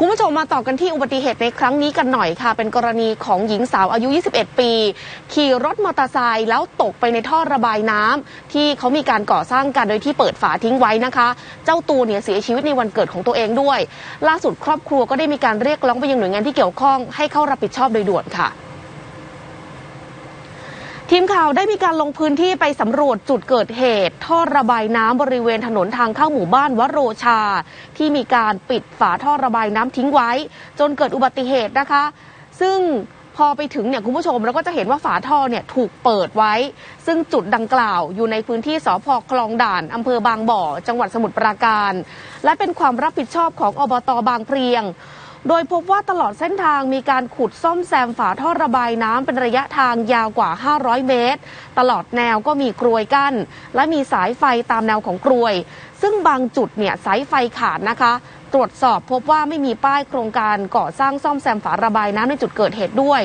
คุณผู้ชมมาต่อกันที่อุบัติเหตุในครั้งนี้กันหน่อยค่ะ เป็นกรณีของหญิงสาวอายุ 21 ปี ขี่รถมอเตอร์ไซค์แล้วตกไปในท่อระบายน้ำที่เขามีการก่อสร้างกันโดยที่เปิดฝาทิ้งไว้นะคะ เจ้าตัวเนี่ยเสียชีวิตในวันเกิดของตัวเองด้วย ล่าสุดครอบครัวก็ได้มีการเรียกร้องไปยังหน่วยงานที่เกี่ยวข้องให้เข้ารับผิดชอบโดยด่วนค่ะ ทีมข่าวได้มีการลงพื้นที่ไปสำรวจจุดเกิดเหตุ ท่อระบายน้ำบริเวณถนนทางเข้าหมู่บ้านวโรชา ที่มีการปิดฝาท่อระบายน้ำทิ้งไว้ จนเกิดอุบัติเหตุนะคะ ซึ่งพอไปถึงเนี่ยคุณผู้ชมเราก็จะเห็นว่าฝาท่อเนี่ยถูกเปิดไว้ ซึ่งจุดดังกล่าวอยู่ในพื้นที่สพคลองด่านอำเภอบางบ่อ จังหวัดสมุทรปราการ และเป็นความรับผิดชอบของอบตบางเพลียง โดยพบว่าตลอดเส้นทางมีการขุดซ่อมแซมฝาท่อระบายน้ำเป็นระยะทางยาวกว่า 500 เมตร ตลอดแนวก็มีกรวยกั้น และมีสายไฟตามแนวของกรวย ซึ่งบางจุดเนี่ยสายไฟขาดนะคะ ตรวจสอบพบว่าไม่มีป้ายโครงการก่อสร้างซ่อมแซมฝาระบายน้ำในจุดเกิดเหตุด้วย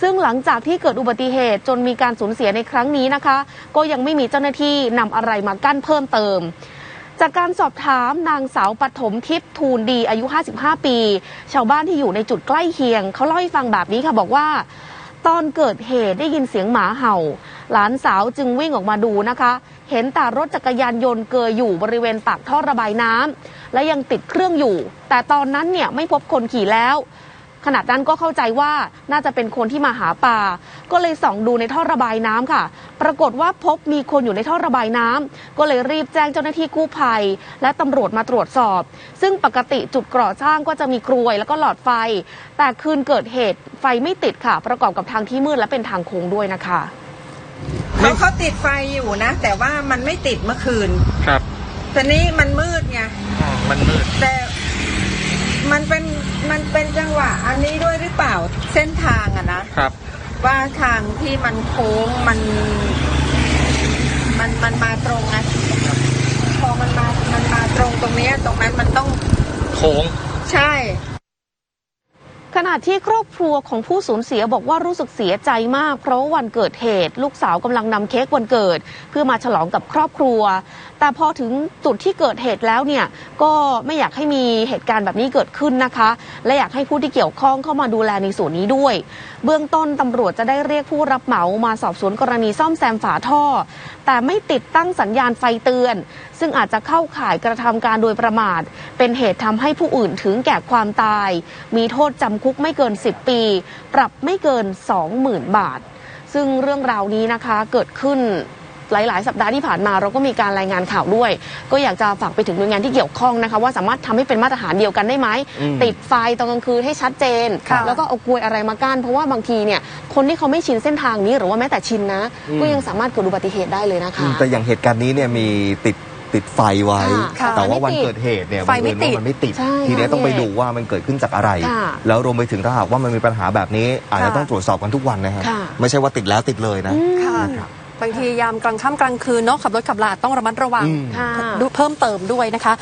ซึ่งหลังจากที่เกิดอุบัติเหตุจนมีการสูญเสียในครั้งนี้นะคะ ก็ยังไม่มีเจ้าหน้าที่นำอะไรมากั้นเพิ่มเติม จากการสอบถามนางสาวปฐมทิพย์ทูลดีอายุ 55 ปี ชาวบ้านที่อยู่ในจุดใกล้เคียง เขาเล่าให้ฟังแบบนี้ค่ะบอกว่า ตอนเกิดเหตุได้ยินเสียงหมาเห่า หลานสาวจึงวิ่งออกมาดูนะคะ เห็นแต่รถจักรยานยนต์เกยอยู่บริเวณปากท่อระบายน้ำและยังติดเครื่องอยู่ แต่ตอนนั้นเนี่ยไม่พบคนขี่แล้ว ขณะนั้นก็เข้าใจว่าน่าจะเป็นคนที่มาหาปลาก็เลยส่องดูในท่อระบายน้ำค่ะ ปรากฏว่าพบมีคนอยู่ในท่อระบายน้ำก็เลยรีบแจ้งเจ้าหน้าที่กู้ภัย และตำรวจมาตรวจสอบ ซึ่งปกติจุดก่อสร้างก็จะมีกรวยแล้วก็หลอดไฟ แต่คืนเกิดเหตุไฟไม่ติดค่ะ ประกอบกับทางที่มืดและเป็นทางโค้งด้วยนะคะเขาเขาติดไฟอยู่นะ แต่ว่ามันไม่ติดเมื่อคืน ครับแต่นี้มันมืดไงอ๋อมันมืด แต่ มันเป็นมันเป็นจังหวะอันนี้ด้วยหรือเปล่าเส้นทางอะนะครับ ว่าทางที่มันโค้งมัน มันมันมาตรงไงพอมันมามันมาตรงตรงเนี้ยตรงนั้นมันต้องโค้งใช่ ขณะที่ครอบครัวของผู้สูญเสียบอกว่ารู้สึกเสียใจมาก เพราะวันเกิดเหตุ ลูกสาวกำลังนำเค้กวันเกิด เพื่อมาฉลองกับครอบครัว แต่พอถึงจุดที่เกิดเหตุแล้วเนี่ยก็ไม่อยากให้มีเหตุการณ์แบบนี้เกิดขึ้นนะคะ และอยากให้ผู้ที่เกี่ยวข้องเข้ามาดูแลในส่วนนี้ด้วย เบื้องต้นตำรวจจะได้เรียกผู้รับเหมามาสอบสวนกรณีซ่อมแซมฝาท่อ แต่ไม่ติดตั้งสัญญาณไฟเตือน ซึ่งอาจจะเข้าข่ายกระทำการโดยประมาท เป็นเหตุทำให้ผู้อื่นถึงแก่ความตาย มีโทษจำคุกไม่เกิน 10 ปี ปรับไม่เกิน 20,000 บาท ซึ่งเรื่องราวนี้นะคะเกิดขึ้นหลาย ๆ สัปดาห์ที่ผ่านมาเราก็มีการรายงานข่าวด้วย ก็อยากจะฝากไปถึงหน่วยงานที่เกี่ยวข้องนะคะ ว่าสามารถทำให้เป็นมาตรฐานเดียวกันได้ไหมอืมติดไฟตอนกลางคืนให้ชัดเจนค่ะแล้วก็เอากลวยอะไรมากั้นเพราะว่าบางทีเนี่ยคนที่เขาไม่ชินเส้นทางนี้หรือว่าแม้แต่ชินนะ ก็ยังสามารถเกิดอุบัติเหตุได้เลยนะคะ แต่อย่างเหตุการณ์นี้เนี่ยมีติด ติดไฟไว้ ค่ะแต่ว่าไฟไม่วันติดเกิดเหตุเนี่ยไฟไม่บังเอิญติดว่ามันไม่ติด ใช่ทีนี้ค่ะต้องไปพี่ดูว่ามันเกิดขึ้นจากอะไร ค่ะแล้วรวมไปถึงถ้าหากว่ามันมีปัญหาแบบนี้ อาจจะค่ะต้องตรวจสอบกันทุกวันนะครับค่ะ ไม่ใช่ว่าติดแล้วติดเลยนะอืมค่ะบางทียามกลางค่ำกลางคืนเนาะขับรถขับลาต้องระมัดระวังอืม ค่ะ ดูเพิ่มเติมด้วยนะคะ